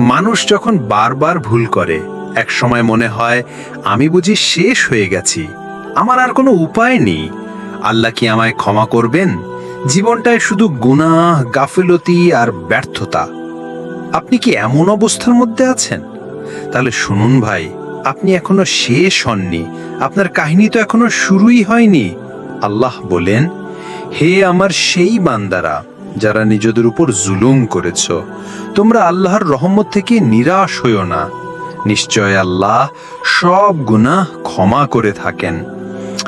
মানুষ যখন বারবার ভুল করে, এক সময় মনে হয়, আমি বুঝি শেষ হয়ে গেছি। আমার আর কোনো উপায় নেই। আল্লাহ কি আমায় ক্ষমা করবেন? জীবনটায় শুধু গুনাহ, গাফিলতি আর ব্যর্থতা। আপনি কি এমন অবস্থার মধ্যে আছেন? তাহলে শুনুন ভাই, আপনি এখনও শেষ হননি। আপনার কাহিনী তো এখনও শুরুই হয়নি। আল্লাহ বলেন, হে আমার সেই বান্দারা যারা নিজেদের উপর জুলুম করেছ, তোমরা আল্লাহর রহমত থেকে নিরাশ হইও না। নিশ্চয় আল্লাহ সব গুনাহ ক্ষমা করে থাকেন।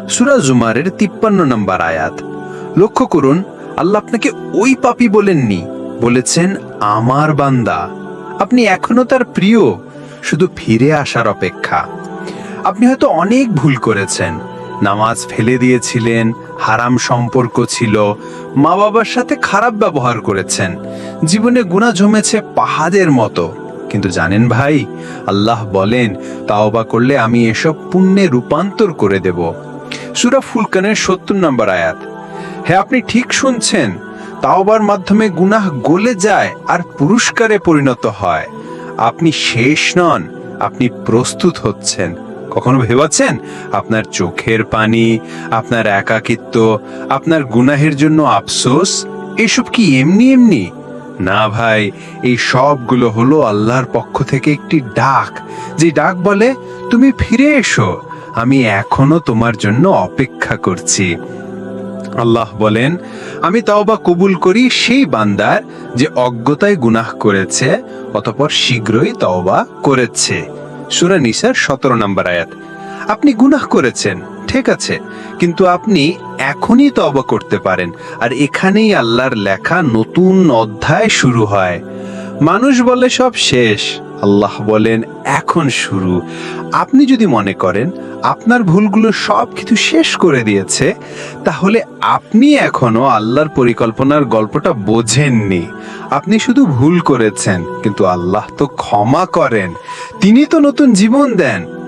সুরা জুমারের তিপ্পান্ন নম্বর আয়াত। লক্ষ্য করুন, আল্লাহ আপনাকে ওই পাপি বলেননি, বলেছেন, আমার বান্দা, আপনি এখনও তার প্রিয়, শুধু ফিরে আসার অপেক্ষা। আপনি হয়তো অনেক ভুল করেছেন নামাজ ফেলে দিয়েছিলেন, হারাম সম্পর্ক ছিল মা বাবার সাথে খারাপ ব্যবহার করেছেন, জীবনে গুণা জমেছে পাহাড়ের মতো। কিন্তু জানেন ভাই, আল্লাহ বলেন, তাওবা করলে আমি এসব পুণ্যে রূপান্তর করে দেব। সুরা ফুলকানের সত্তর নম্বর আয়াত। হ্যাঁ আপনি ঠিক শুনছেন, তাওবার মাধ্যমে গুনাহ গলে যায় আর পুরস্কারে পরিণত হয়। আপনি শেষ নন, আপনি প্রস্তুত হচ্ছেন। কখনো ভেবেছেন আপনার চোখের পানি, আপনার একাকিত্ব, আপনার গুনাহের জন্য আফসোস, এসব কি এমনি এমনি? না ভাই, এই সবগুলো হলো আল্লাহর পক্ষ থেকে একটি ডাক, যে ডাক বলে, তুমি ফিরে এসো, আমি এখনও তোমার জন্য অপেক্ষা করছি। আল্লাহ বলেন, আমি তাওবা কবুল করি সেই বান্দার যে অজ্ঞতায় গুনাহ করেছে, অতপর শীঘ্রই তওবা করেছে। সূরা নিসার সতেরো নম্বর আয়াত। আপনি গুনাহ করেছেন, ঠিক আছে, কিন্তু আপনি এখনই তবা করতে পারেন। আর এখানেই আল্লাহর লেখা নতুন অধ্যায় শুরু হয়। মানুষ বলে সব শেষ। আল্লাহ বলেন, এখন শুরু। আপনি যদি মনে করেন আপনার ভুলগুলো সব কিছু শেষ করে দিয়েছে, তাহলে আপনি এখনও আল্লাহর পরিকল্পনার গল্পটা বোঝেননি। আপনি শুধু ভুল করেছেন, কিন্তু আল্লাহ তো ক্ষমা করেন। তিনি তো নতুন জীবন দেন।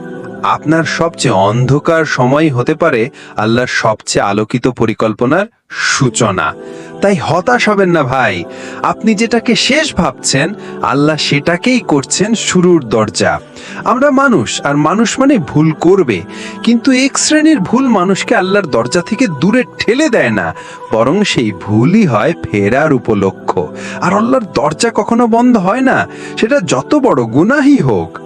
আপনার সবচেয়ে অন্ধকার সময় হতে পারে আল্লাহর সবচেয়ে আলোকিত পরিকল্পনার সূচনা। তাই হতাশ হবেন না ভাই। আপনি যেটাকে শেষ ভাবছেন, আল্লাহ সেটাকেই করছেন শুরুর দরজা। আমরা মানুষ, আর মানুষ মানে ভুল করবে। কিন্তু এক শ্রেণির ভুল মানুষকে আল্লাহর দরজা থেকে দূরে ঠেলে দেয় না। বরং সেই ভুলই হয় ফেরার উপলক্ষ। আর আল্লাহর দরজা কখনো বন্ধ হয় না। সেটা যত বড় গুনাহই হোক।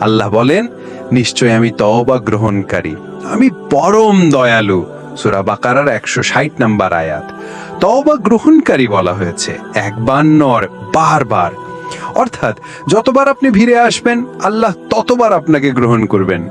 আল্লাহ বলেন নিশ্চয় আমি তওবা গ্রহণকারী। আমি পরম দয়ালু। সুরা বাকারার একশো ষাট নাম্বার আয়াত। তওবা গ্রহণকারী বলা হয়েছে, একবার নর, বারবার। অর্থাৎ, যতবার আপনি ফিরে আসবেন, আল্লাহ ততবার আপনাকে গ্রহণ করবেন।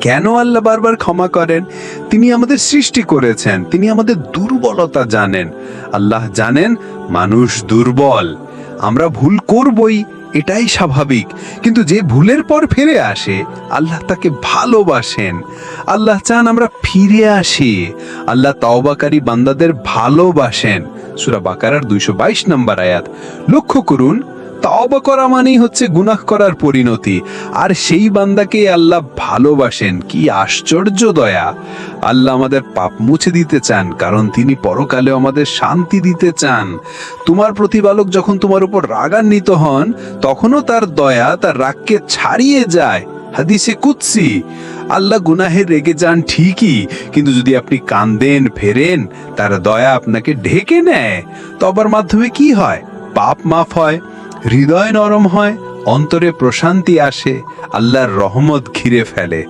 কেন আল্লাহ বারবার ক্ষমা করেন? তিনি আমাদের সৃষ্টি করেছেন, তিনি আমাদের দুর্বলতা জানেন। আল্লাহ জানেন, মানুষ দুর্বল। আমরা ভুল করবই এটাই স্বাভাবিক। কিন্তু যে ভুলের পর ফিরে আসে, আল্লাহ তাকে ভালোবাসেন। আল্লাহ চান আমরা ফিরে আসি। আল্লাহ তাওবাকারী বান্দাদের ভালোবাসেন। সুরা বাকারার দুইশো বাইশ নম্বর আয়াত। লক্ষ্য করুন তাওবা করা মানেই হচ্ছে গুনাহ করার পরিণতি। আর সেই বান্দাকে আল্লাহ ভালোবাসেন। কি আশ্চর্য দয়া। আল্লাহ আমাদের পাপ মুছে দিতে চান, কারণ তিনি পরকালে আমাদের শান্তি দিতে চান। তোমার প্রতিপালক যখন তোমার উপর রাগান্বিত হন, তখনও তার দয়া, তার রাগকে ছাড়িয়ে যায়। হাদিসে কুৎসি আল্লাহ গুনাহে রেগে যান ঠিকই, কিন্তু যদি আপনি কান্দেন, ফেরেন, তার দয়া আপনাকে ঢেকে নেয়। তবার মাধ্যমে কি হয়? পাপ মাফ হয়। হৃদয় নরম হয়, অন্তরে প্রশান্তি আসে, আল্লাহর রহমত ঘিরে ফেলে।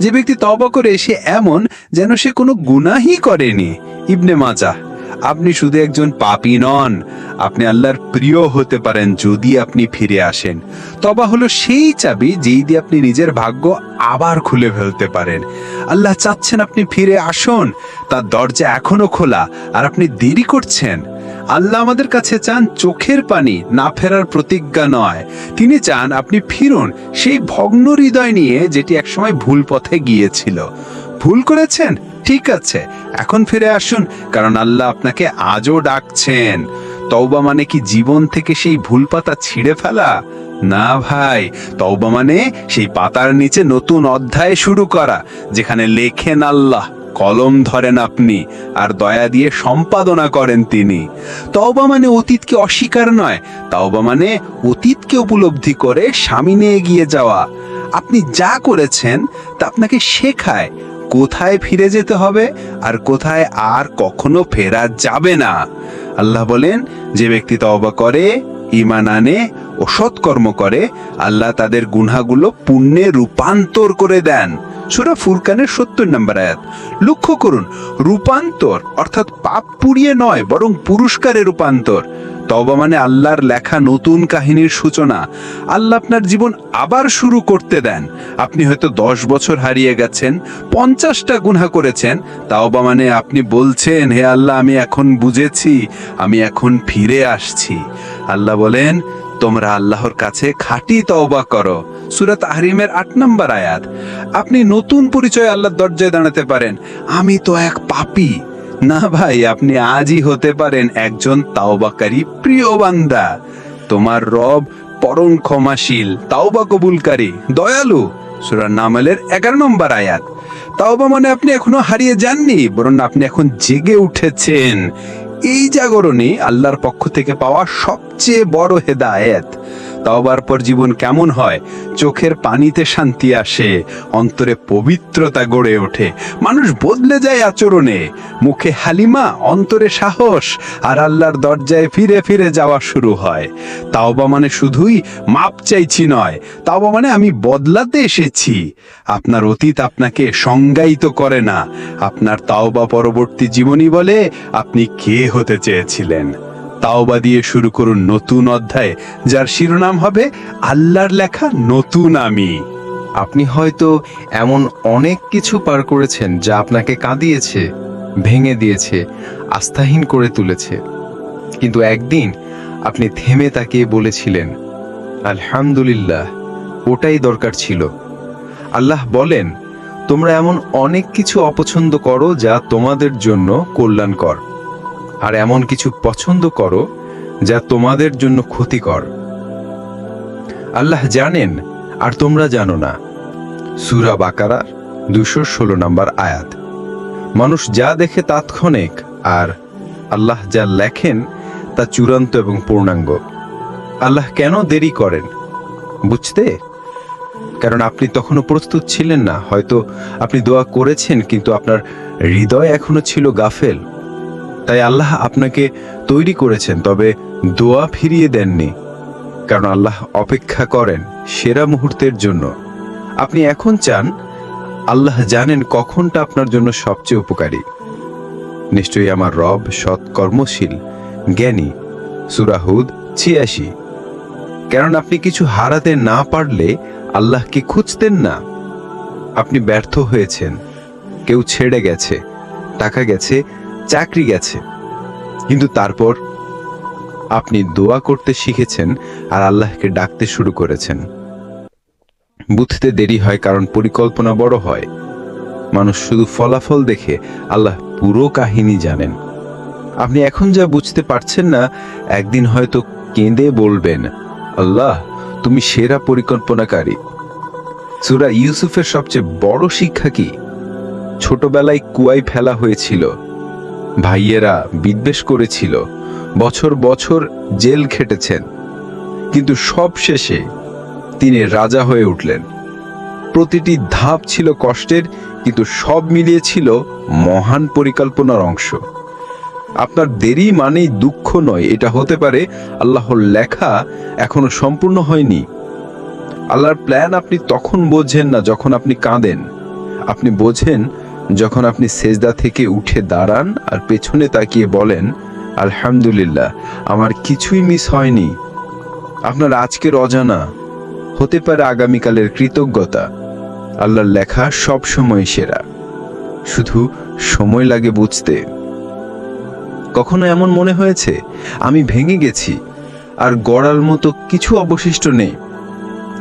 যে ব্যক্তি তবা করে সে এমন যেন সে কোনো গুনাহি করেনি। ইবনে মাজা আপনি শুধু একজন পাপী নন, আপনি আল্লাহর প্রিয় হতে পারেন যদি আপনি ফিরে আসেন। তবা হলো সেই চাবি যেই দিয়ে আপনি নিজের ভাগ্য আবার খুলে ফেলতে পারেন। আল্লাহ চাচ্ছেন আপনি ফিরে আসুন, তার দরজা এখনও খোলা, আর আপনি দেরি করছেন। আল্লাহ আমাদের কাছে চান চোখের পানি না ফেরার প্রতিজ্ঞা নয়। তিনি চান আপনি ফিরুন, সেই ভগ্ন হৃদয় নিয়ে যেটি একসময় ভুল পথে গিয়েছিল। ভুল করেছেন? ঠিক আছে, এখন ফিরে আসুন, কারণ আল্লাহ আপনাকে আজও ডাকছেন। তওবা মানে কি জীবন থেকে সেই ভুল পাতা ছিঁড়ে ফেলা? না ভাই, তওবা মানে সেই পাতার নিচে নতুন অধ্যায় শুরু করা, যেখানে লেখেন আল্লাহ, কলম ধরেন আপনি, আর দয়া দিয়ে সম্পাদনা করেন তিনি। তওবা মানে অতীতকে অস্বীকার নয়, তওবা মানে অতীতকে উপলব্ধি করে সামনে এগিয়ে যাওয়া। আপনি যা করেছেন, তা আপনাকে শেখায় কোথায় ফিরে যেতে হবে আর কোথায় আর কখনো ফেরা যাবে না। আল্লাহ বলেন, যে ব্যক্তি তওবা করে ইমান আনে ও সৎকর্ম করে, আল্লাহ তাদের গুনাগুলো পুণ্যে রূপান্তর করে দেন। সুরা ফুরকানের সত্তর নম্বর আয়াত। লক্ষ্য করুন, রূপান্তর অর্থাৎ পাপ পুড়িয়ে নয়, বরং পুরস্কারে রূপান্তর। তবা মানে আল্লাহর লেখা নতুন কাহিনীর সূচনা। আল্লাহ আপনার জীবন আবার শুরু করতে দেন। আপনি হয়তো দশ বছর হারিয়ে গেছেন, পঞ্চাশটা গুনাহ করেছেন। তাওবা মানে আপনি বলছেন, হে আল্লাহ, আমি এখন বুঝেছি, আমি এখন ফিরে আসছি। আল্লাহ বলেন তোমরা আল্লাহর কাছে খাঁটি তওবা করো। সুরাত তাহরিমের আট নম্বর আয়াত। আপনি নতুন পরিচয় আল্লাহর দরজায় দাঁড়াতে পারেন। আমি তো এক পাপী। না ভাই, আপনি আজই হতে পারেন একজন তাওবাকারী প্রিয় বান্দা। তোমার রব পরম ক্ষমাশীল, তাওবা কবুলকারী, দয়ালু। সুরা নামালের এগারো নম্বর আয়াত। তাওবা মানে আপনি এখনও হারিয়ে যাননি, বরং আপনি এখন জেগে উঠেছেন। এই জাগরণই আল্লাহর পক্ষ থেকে পাওয়া সবচেয়ে বড় হেদায়েত। তাওবার পর জীবন কেমন হয়? চোখের পানিতে শান্তি আসে, অন্তরে পবিত্রতা গড়ে ওঠে। মানুষ বদলে যায় আচরণে। মুখে হালিমা, অন্তরে সাহস, আর আল্লাহর দরজায় ফিরে ফিরে যাওয়া শুরু হয়। তাওবা মানে শুধুই মাপ চাইছি নয়, তাওবা মানে আমি বদলাতে এসেছি। আপনার অতীত আপনাকে সংজ্ঞায়িত করে না। আপনার তাওবা পরবর্তী জীবনী বলে আপনি কে হতে চেয়েছিলেন? তাওবা দিয়ে শুরু করুন নতুন অধ্যায়, যার শিরোনাম হবে আল্লাহর লেখা নতুন আমি। আপনি হয়তো এমন অনেক কিছু পার করেছেন যা আপনাকে কাঁদিয়েছে, ভেঙে দিয়েছে, আস্থাহীন করে তুলেছে। কিন্তু একদিন আপনি থেমে তাকিয়ে বলেছিলেন, আলহামদুলিল্লাহ, ওটাই দরকার ছিল। আল্লাহ বলেন, তোমরা এমন অনেক কিছু অপছন্দ করো যা তোমাদের জন্য কল্যাণকর। আর এমন কিছু পছন্দ করো যা তোমাদের জন্য ক্ষতিকর। আল্লাহ জানেন, আর তোমরা জানো না। সুরা বাকারার দুশো ষোলো নম্বর আয়াত। মানুষ যা দেখে তাৎক্ষণিক, আর আল্লাহ যা লেখেন তা চূড়ান্ত এবং পূর্ণাঙ্গ। আল্লাহ কেন দেরি করেন? বুঝতে? কারণ আপনি তখনও প্রস্তুত ছিলেন না। হয়তো আপনি দোয়া করেছেন, কিন্তু আপনার হৃদয় এখনও ছিল গাফেল। তাই আল্লাহ আপনাকে তৈরি করেছেন, তবে দোয়া ফিরিয়ে দেননি, কারণ আল্লাহ অপেক্ষা করেন সেরা মুহূর্তের জন্য। আপনি এখন চান, আল্লাহ জানেন কখনটা আপনার জন্য সবচেয়ে উপকারী। নিশ্চয়ই আমার রব সৎ কর্মশীল জ্ঞানী সুরাহুদ ছিয়াশি। কারণ আপনি কিছু হারাতে না পারলে আল্লাহকে খুঁজতেন না? আপনি ব্যর্থ হয়েছেন, কেউ ছেড়ে গেছে, টাকা গেছে চাকরি গেছে। কিন্তু তারপর আপনি দোয়া করতে শিখেছেন আর আল্লাহকে ডাকতে শুরু করেছেন। বুঝতে দেরি হয় কারণ পরিকল্পনা বড় হয়। মানুষ শুধু ফলাফল দেখে আল্লাহ পুরো কাহিনী জানেন। আপনি এখন যা বুঝতে পারছেন না, একদিন হয়তো কেঁদে বলবেন, আল্লাহ, তুমি সেরা পরিকল্পনাকারী। সুরা ইউসুফের সবচেয়ে বড় শিক্ষা কি? ছোটবেলায় কুয়ায় ফেলা হয়েছিল। ভাইয়েরা বিদ্বেষ করেছিল। বছর বছর জেল খেটেছেন। কিন্তু সব শেষে তিনি রাজা হয়ে উঠলেন। প্রতিটি ধাপ ছিল কষ্টের, কিন্তু সব মিলিয়ে ছিল মহান পরিকল্পনার অংশ। আপনার দেরি মানেই দুঃখ নয়, এটা হতে পারে আল্লাহর লেখা এখনও সম্পূর্ণ হয়নি। আল্লাহর প্ল্যান আপনি তখন বোঝেন না যখন আপনি কাঁদেন। আপনি বোঝেন যখন আপনি সেজদা থেকে উঠে দাঁড়ান আর পেছনে তাকিয়ে বলেন, আলহামদুলিল্লাহ, আমার কিছুই মিস হয়নি। আপনার আজকের অজানা। হতে পারে আগামীকালের কৃতজ্ঞতা। আল্লাহর লেখা সব সময় সেরা। শুধু সময় লাগে বুঝতে। কখনো এমন মনে হয়েছে, আমি ভেঙে গেছি, আর গড়ার মতো কিছু অবশিষ্ট নেই।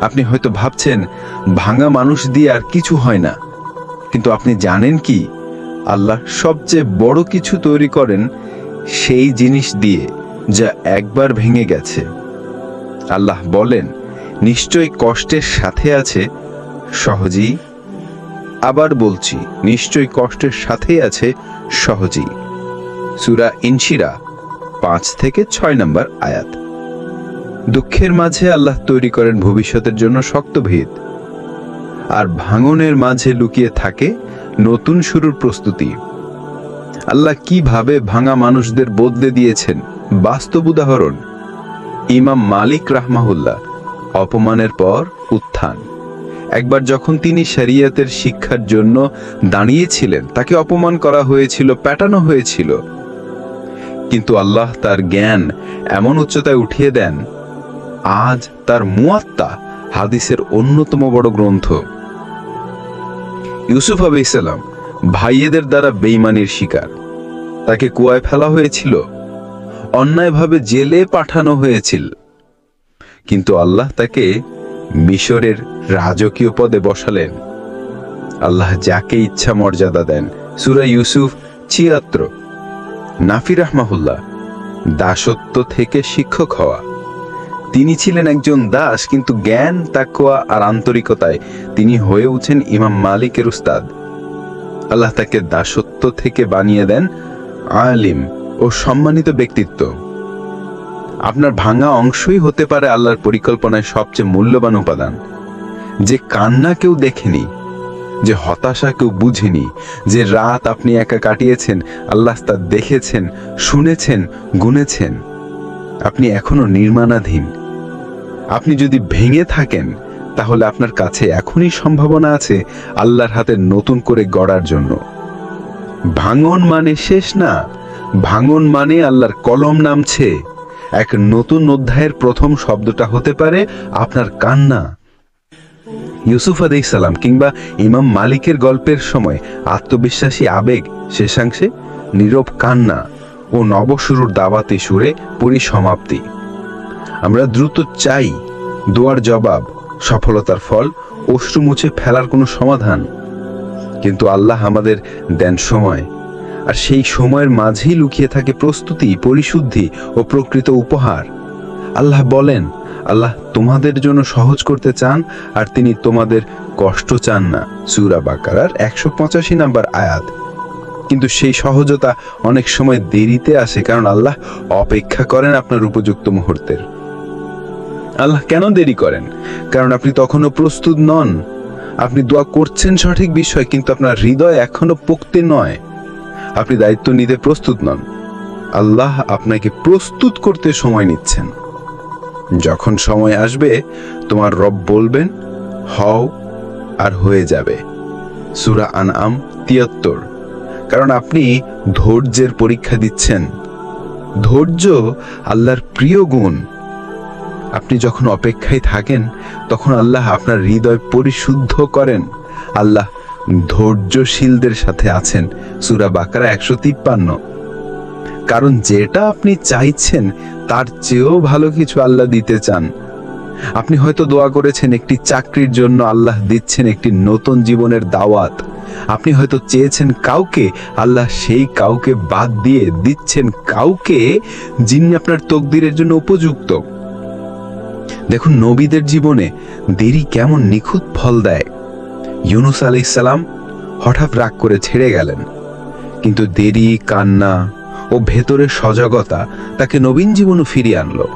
আপনি হয়তো ভাবছেন, ভাঙা মানুষ দিয়ে আর কিছু হয় না। কিন্তু আপনি জানেন কি? আল্লাহ সবচেয়ে বড় কিছু তৈরি করেন সেই জিনিস দিয়ে যা একবার ভেঙে গেছে। আল্লাহ বলেন নিশ্চয় কষ্টের সাথে আছে, সহজেই। আবার বলছি নিশ্চয় কষ্টের সাথেই আছে, সহজেই। সুরা ইনশিরা, পাঁচ থেকে ছয় নম্বর আয়াত। দুঃখের মাঝে আল্লাহ তৈরি করেন ভবিষ্যতের জন্য শক্ত ভিত আর ভাঙনের মাঝে লুকিয়ে থাকে নতুন শুরুর প্রস্তুতি। আল্লাহ কীভাবে ভাঙা মানুষদের বদলে দিয়েছেন? বাস্তব উদাহরণ, ইমাম মালিক রাহমাহুল্লাহ, অপমানের পর উত্থান। একবার যখন তিনি শরিয়তের শিক্ষার জন্য দাঁড়িয়েছিলেন, তাকে অপমান করা হয়েছিল, প্যাটানো হয়েছিল। কিন্তু আল্লাহ তার জ্ঞান এমন উচ্চতায় উঠিয়ে দেন, আজ তার মুয়াত্তা হাদিসের অন্যতম বড় গ্রন্থ। ইউসুফ আলাইসাল্লাম ভাইয়েদের দ্বারা বেইমানির শিকার। তাকে কুয়ায় ফেলা হয়েছিল, অন্যায়ভাবে জেলে পাঠানো হয়েছিল। কিন্তু আল্লাহ তাকে মিশরের রাজকীয় পদে বসালেন। আল্লাহ যাকে ইচ্ছা মর্যাদা দেন, সুরা ইউসুফ ছিয়াত্র নাফি রাহমাহুল্লাহ, দাসত্ব থেকে শিক্ষক হওয়া। তিনি ছিলেন একজন দাস, কিন্তু জ্ঞান তাকোয়া আর আন্তরিকতায় তিনি হয়ে উঠেন ইমাম মালিকের উস্তাদ। আল্লাহ তাকে দাসত্ব থেকে বানিয়ে দেন আলিম ও সম্মানিত ব্যক্তিত্ব। আপনার ভাঙা অংশই হতে পারে আল্লাহর পরিকল্পনায় সবচেয়ে মূল্যবান উপাদান। যে কান্না কেউ দেখেনি, যে হতাশা কেউ বুঝেনি, যে রাত আপনি একা কাটিয়েছেন, আল্লাহ তা দেখেছেন, শুনেছেন, গুনেছেন। আপনি এখনও নির্মাণাধীন। আপনি যদি ভেঙে থাকেন, তাহলে আপনার কাছে এখনই সম্ভাবনা আছে আল্লাহর হাতে নতুন করে গড়ার জন্য। ভাঙন মানে শেষ না, ভাঙন মানে আল্লাহর কলম নামছে। এক নতুন অধ্যায়ের প্রথম শব্দটা হতে পারে আপনার কান্না। ইউসুফ আলাই সালাম কিংবা ইমাম মালিকের গল্পের সময় আত্মবিশ্বাসী আবেগ শেষাংশে, নীরব কান্না ও নবশুরুর দাওয়াতে সুরে পরিসমাপ্তি। আমরা দ্রুত চাই, দোয়ার জবাব, সফলতার ফল, অশ্রু মুছে ফেলার কোনো সমাধান। কিন্তু আল্লাহ আমাদের দেন সময়, আর সেই সময়ের মাঝেই লুকিয়ে থাকে প্রস্তুতি, পরিশুদ্ধি ও প্রকৃত উপহার। আল্লাহ বলেন, আল্লাহ তোমাদের জন্য সহজ করতে চান, আর তিনি তোমাদের কষ্ট চান না। সুরা বাকারার একশো পঁচাশি নাম্বার আয়াত। কিন্তু সেই সহজতা অনেক সময় দেরিতে আসে, কারণ আল্লাহ অপেক্ষা করেন আপনার উপযুক্ত মুহূর্তের। আল্লাহ কেন দেরি করেন? কারণ আপনি তখনও প্রস্তুত নন। আপনি দোয়া করছেন সঠিক বিষয়, কিন্তু আপনার হৃদয় এখনও পোক্তে নয়। আপনি দায়িত্ব নিতে প্রস্তুত নন। আল্লাহ আপনাকে প্রস্তুত করতে সময় নিচ্ছেন। যখন সময় আসবে, তোমার রব বলবেন, হও, আর হয়ে যাবে। সুরা আন আম তিয়াত্তর। কারণ আপনি ধৈর্যের পরীক্ষা দিচ্ছেন। ধৈর্য আল্লাহর প্রিয় গুণ। আপনি যখন অপেক্ষায় থাকেন, তখন আল্লাহ আপনার হৃদয় পরিশুদ্ধ করেন। আল্লাহ ধৈর্যশীলদের সাথে আছেন। সুরা বাকারা একশো তিপ্পান্ন। কারণ যেটা আপনি চাইছেন, তার চেয়েও ভালো কিছু আল্লাহ দিতে চান। আপনি হয়তো দোয়া করেছেন, একটি চাকরির জন্য আল্লাহ দিচ্ছেন একটি নতুন জীবনের দাওয়াত। আপনি হয়তো চেয়েছেন কাউকে, আল্লাহ সেই কাউকে বাদ দিয়ে দিচ্ছেন কাউকে, যিনি আপনার তকদিরের জন্য উপযুক্ত। দেখুন নবীদের জীবনে দেরি কেমন নিখুঁত ফল দেয়। ইউনুস আলাইসাল্লাম হঠাৎ রাগ করে ছেড়ে গেলেন। কিন্তু দেরি, কান্না ও ভেতরের সজাগতা তাকে নবীন জীবনও ফিরিয়ে আনলো।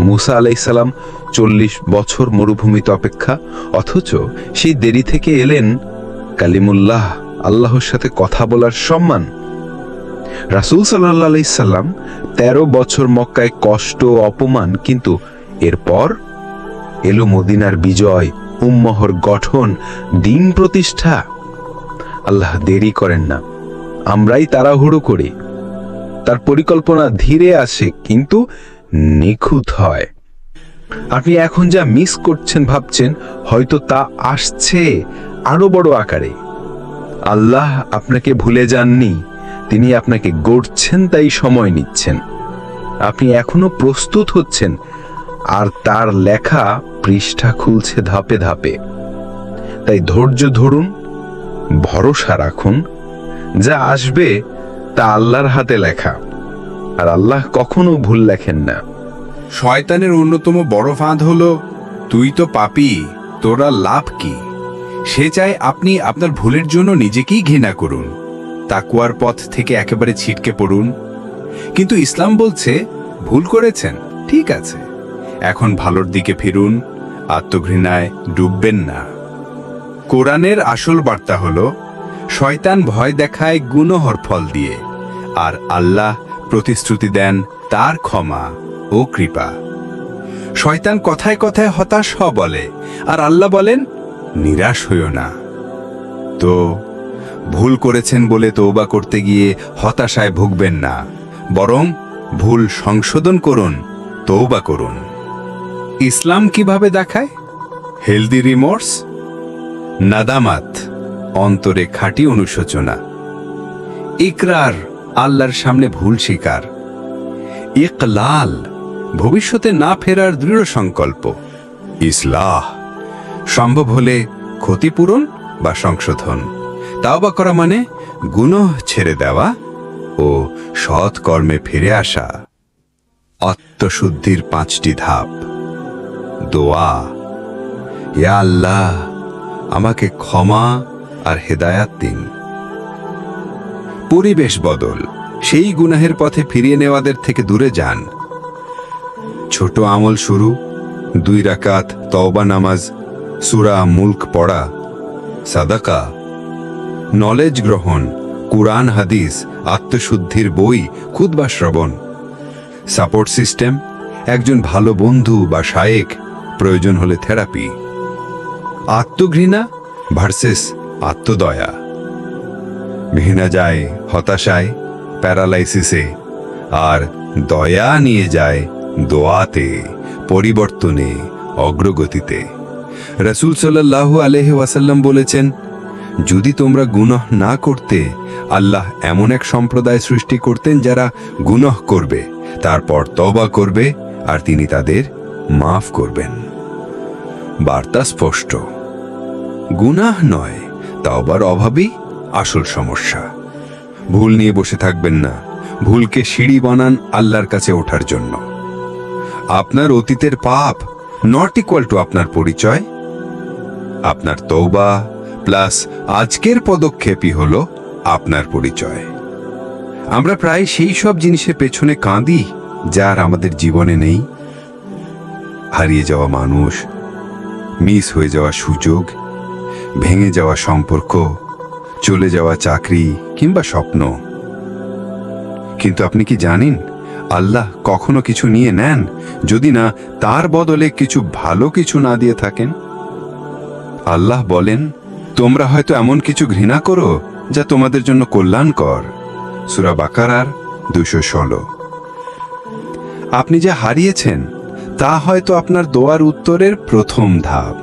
মুসা আলাইসাল্লাম চল্লিশ বছর মরুভূমিতে অপেক্ষা, অথচ সেই দেরি থেকে এলেন কালিমুল্লাহ, আল্লাহর সাথে কথা বলার সম্মান। রাসুল সাল্লাহ আলাইসাল্লাম তেরো বছর মক্কায় কষ্ট অপমান কিন্তু এরপর এলো মদিনার বিজয়, উম্মহর গঠন, দিন প্রতিষ্ঠা। আল্লাহ দেরি করেন না, আমরাই তাড়াহুড়ো করি। তার পরিকল্পনা ধীরে আসে, কিন্তু নিখুঁত হয়। আপনি এখন যা মিস করছেন ভাবছেন, হয়তো তা আসছে আরও বড় আকারে। আল্লাহ আপনাকে ভুলে যাননি, তিনি আপনাকে গড়ছেন তাই সময় নিচ্ছেন। আপনি এখনও প্রস্তুত হচ্ছেন আর তার লেখা পৃষ্ঠা খুলছে ধাপে ধাপে। তাই ধৈর্য ধরুন, ভরসা রাখুন, যা আসবে তা আল্লাহর হাতে লেখা। আর আল্লাহ কখনো ভুল লেখেন না। শয়তানের অন্যতম বড় ফাঁদ হলো, তুই তো পাপি, তোরা লাভ কি? সে চায় আপনি আপনার ভুলের জন্য নিজেকেই ঘৃণা করুন, তাকুয়ার পথ থেকে একেবারে ছিটকে পড়ুন। কিন্তু ইসলাম বলছে, ভুল করেছেন, ঠিক আছে। এখন ভালোর দিকে ফিরুন, আত্মঘৃণায় ডুববেন না। কোরআনের আসল বার্তা হল, শয়তান ভয় দেখায় গুণহর ফল দিয়ে, আর আল্লাহ প্রতিশ্রুতি দেন তার ক্ষমা ও কৃপা। শয়তান কথায় কথায় হতাশ হ বলে, আর আল্লাহ বলেন, নিরাশ হইও না। তো, ভুল করেছেন বলে তৌবা করতে গিয়ে হতাশায় ভুগবেন না, বরং ভুল সংশোধন করুন তৌবা করুন। ইসলাম কীভাবে দেখায়? হেলদি রিমোর্স, নাদামাত, অন্তরে খাঁটি অনুশোচনা। ইকরার, আল্লাহর সামনে ভুল স্বীকার। ইকলাল, ভবিষ্যতে না ফেরার দৃঢ় সংকল্প। ইসলাহ, সম্ভব হলে ক্ষতিপূরণ বা সংশোধন। তাওবা করা মানে গুনাহ ছেড়ে দেওয়া ও সৎকর্মে ফিরে আসা। আত্মশুদ্ধির পাঁচটি ধাপ। দোয়া। ইয়া আল্লাহ, আমাকে ক্ষমা আর হেদায়াত দিন। পরিবেশ বদল, সেই গুনাহের পথে ফিরিয়ে নেওয়াদের থেকে দূরে যান। ছোট আমল শুরু, দুই রাকাত তওবা নামাজ, সুরা মুল্ক পড়া, সাদাকা। নলেজ গ্রহণ, কুরআন, হাদিস, আত্মশুদ্ধির বই খুদবা শ্রবণ। সাপোর্ট সিস্টেম, একজন ভালো বন্ধু বা শায়েক প্রয়োজন হলে থেরাপি। আত্মঘৃণা ভার্সেস আত্মদয়া। ঘৃণা যায় হতাশায় প্যারালাইসিসে আর দয়া নিয়ে যায় দোয়াতে পরিবর্তনে অগ্রগতিতে। রসুল সাল্লাল্লাহু আলহি ওয়াসাল্লাম বলেছেন যদি তোমরা গুনহ না করতে আল্লাহ এমন এক সম্প্রদায় সৃষ্টি করতেন যারা গুনহ করবে তারপর তবা করবে আর তিনি তাদের মাফ করবেন। বার্তা স্পষ্ট। গুনাহ নয়, তাওবার অভাবই আসল সমস্যা। ভুল নিয়ে বসে থাকবেন না, ভুলকে সিঁড়ি বানান আল্লাহর কাছে ওঠার জন্য। আপনার অতীতের পাপ নট ইকুয়াল টু আপনার পরিচয়। আপনার তৌবা প্লাস আজকের পদক্ষেপই হল আপনার পরিচয়। আমরা প্রায় সেই সব জিনিসের পেছনে কাঁদি, যার আমাদের জীবনে নেই। হারিয়ে যাওয়া মানুষ, মিস হয়ে যাওয়া সুযোগ, ভেঙে যাওয়া সম্পর্ক, চলে যাওয়া চাকরি কিংবা স্বপ্ন। কিন্তু আপনি কি জানেন, আল্লাহ কখনো কিছু নিয়ে নেন যদি না তার বদলে কিছু ভালো কিছু না দিয়ে থাকেন? আল্লাহ বলেন, তোমরা হয়তো এমন কিছু ঘৃণা করো যা তোমাদের জন্য কল্যাণকর। সুরা বাকারার দুশো ষোলো। আপনি যা হারিয়েছেন তা হয়তো আপনার দোয়ার উত্তরের প্রথম ধাপ।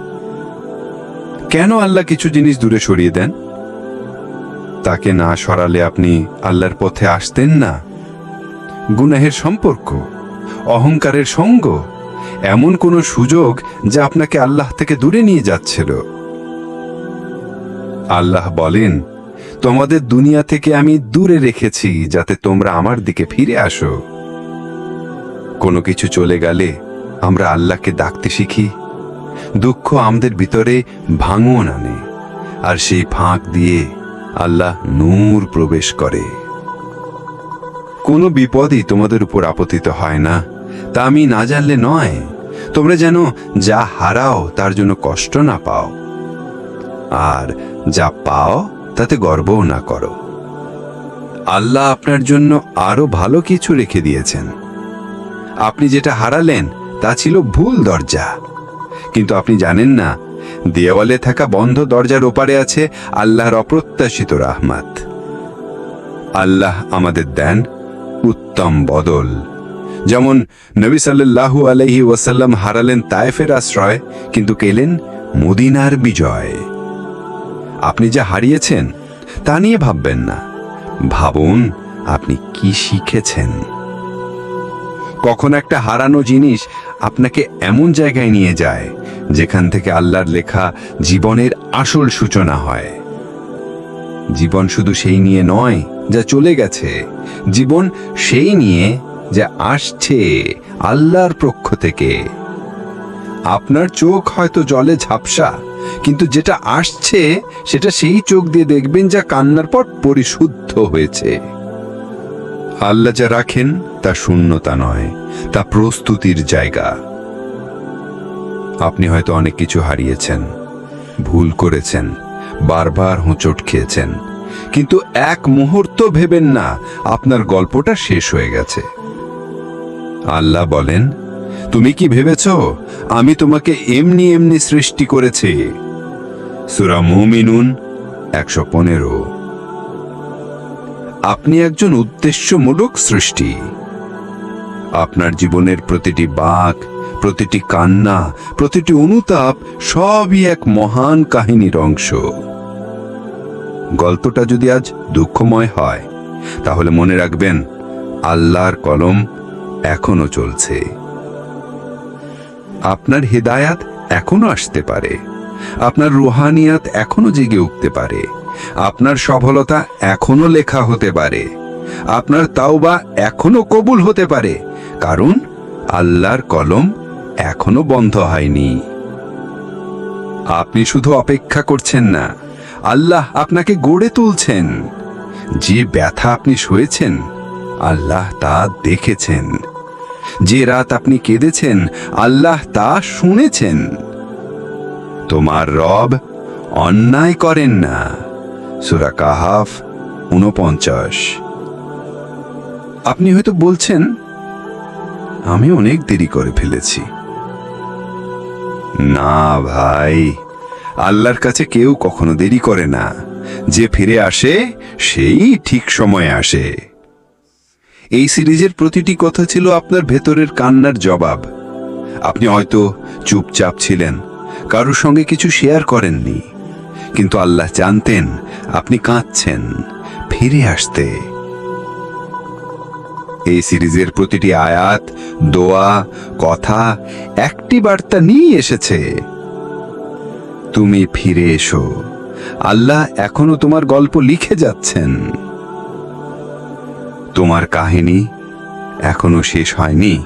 কেন আল্লাহ কিছু জিনিস দূরে সরিয়ে দেন? তাকে না সরালে আপনি আল্লাহর পথে আসতেন না। গুনাহের সম্পর্ক, অহংকারের সঙ্গ, এমন কোনো সুযোগ যা আপনাকে আল্লাহ থেকে দূরে নিয়ে যাচ্ছিল। আল্লাহ বলেন, তোমাদের দুনিয়া থেকে আমি দূরে রেখেছি যাতে তোমরা আমার দিকে ফিরে আসো। কোনো কিছু চলে গেলে আমরা আল্লাহকে ডাকতে শিখি। দুঃখ আমাদের ভিতরে ভাঙন আনে আর সেই ফাঁক দিয়ে আল্লাহ নূর প্রবেশ করে। কোনো বিপদই তোমাদের উপর আপতিত হয় না, তা আমি না জানলে নয়। তোমরা যেন যা হারাও, তার জন্য কষ্ট না পাও। আর যা পাও, তাতে গর্বও না করো। আল্লাহ আপনার জন্য আরও ভালো কিছু রেখে দিয়েছেন। আপনি যেটা হারালেন তা ছিল ভুল দরজা। কিন্তু আপনি জানেন না, দেওয়ালে থাকা বন্ধ দরজার ওপারে আছে আল্লাহর অপ্রত্যাশিত রাহমাত। আল্লাহ আমাদের দেন উত্তম বদল। যেমন নবী সাল্লাল্লাহু আলাইহি ওয়াসাল্লাম হারালেন তায়েফের আশ্রয়, কিন্তু কেলেন মদিনার বিজয়। আপনি যা হারিয়েছেন, তা নিয়ে ভাববেন না। ভাবুন, আপনি কি শিখেছেন। কখন একটা হারানো জিনিস আপনাকে এমন জায়গায় নিয়ে যায়, যেখান থেকে আল্লাহর লেখা জীবনের আসল সূচনা হয়। জীবন শুধু সেই নিয়ে নয়, যা চলে গেছে। জীবন সেই নিয়ে, যা আসছে আল্লাহর পক্ষ থেকে। আপনার চোখ হয়তো জলে ঝাপসা, কিন্তু যেটা আসছে, সেটা সেই চোখ দিয়ে দেখবেন যা কান্নার পর পরিশুদ্ধ হয়েছে। আল্লাহ যা রাখেন তা শূন্যতা নয়, তা প্রস্তুতির জায়গা। আপনি হয়তো অনেক কিছু হারিয়েছেন, ভুল করেছেন, বারবার হোঁচট খেয়েছেন, কিন্তু এক মুহূর্ত ভেবেন না, আপনার গল্পটা শেষ হয়ে গেছে। আল্লাহ বলেন, তুমি কি ভেবেছ? আমি তোমাকে এমনি এমনি সৃষ্টি করেছি। সুরা মুমিনুন একশো পনেরো। আপনি একজন উদ্দেশ্যমূলক সৃষ্টি। আপনার জীবনের প্রতিটি বাঁক, প্রতিটি কান্না, প্রতিটি অনুতাপ সবই এক মহান কাহিনীর অংশ। গল্পটা যদি আজ দুঃখময় হয়, তাহলে মনে রাখবেন, আল্লাহর কলম এখনও চলছে। আপনার হেদায়াত এখনও আসতে পারে। আপনার রুহানিয়াত এখনও জেগে উঠতে পারে। আপনার সফলতা এখনও লেখা হতে পারে। আপনার তাওবা এখনও কবুল হতে পারে, কারণ আল্লাহর কলম এখনও বন্ধ হয়নি। আপনি শুধু অপেক্ষা করছেন না, আল্লাহ আপনাকে গড়ে তুলছেন। যে ব্যথা আপনি সয়েছেন, আল্লাহ তা দেখেছেন। যে রাত আপনি কেঁদেছেন, আল্লাহ তা শুনেছেন। তোমার রব অন্যায় করেন না। সুরা কাহাফ উনপঞ্চাশ আপনি হয়তো বলছেন, আমি অনেক দেরি করে ফেলেছি। না ভাই, আল্লাহর কাছে কেউ কখনো দেরি করে না। যে ফিরে আসে, সেই ঠিক সময়ে আসে। এই সিরিজের প্রতিটি কথা ছিল আপনার ভেতরের কান্নার জবাব। আপনি হয়তো চুপচাপ ছিলেন কারোর সঙ্গে কিছু শেয়ার করেননি। কিন্তু আল্লাহ জানতেন আপনি কাঁদছেন। ফিরে আসতে। এই সিরিজের প্রতিটি আয়াত, দোয়া, কথা, একটি বার্তা নিয়ে এসেছে। তুমি ফিরে এসো। আল্লাহ এখনও তোমার গল্প লিখে যাচ্ছেন। তোমার কাহিনী এখনও শেষ হয়নি।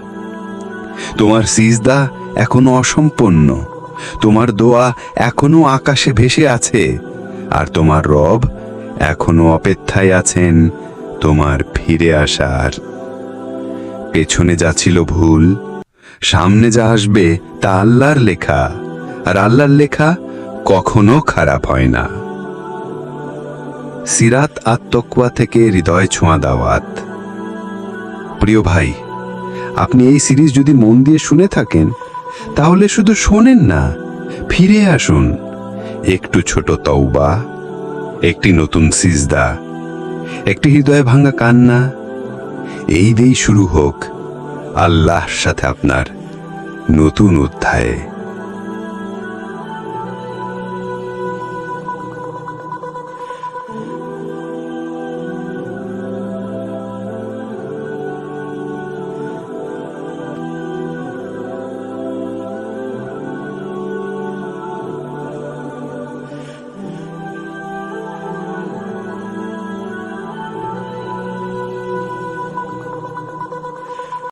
তোমার সিজদা এখনও অসম্পন্ন তোমার দোয়া এখনও আকাশে ভেসে আছে, আর তোমার রব এখনও অপেক্ষায় আছেন তোমার ফিরে আসার। পেছনে যা ছিল ভুল, সামনে যা আসবে তা আল্লাহর লেখা, আর আল্লাহর লেখা কখনো খারাপ হয় না। সিরাত আত্মকুয়া থেকে হৃদয় ছোঁয়া দাওয়াত। প্রিয় ভাই, আপনি এই সিরিজ যদি মন দিয়ে শুনে থাকেন তাহলে শুধু শোনেন না, ফিরে আসুন। একটু ছোট তওবা, একটি নতুন সিজদা, একটি হৃদয় ভাঙা কান্না, এই দিয়েই শুরু হোক আল্লাহর সাথে আপনার নতুন অধ্যায়ে।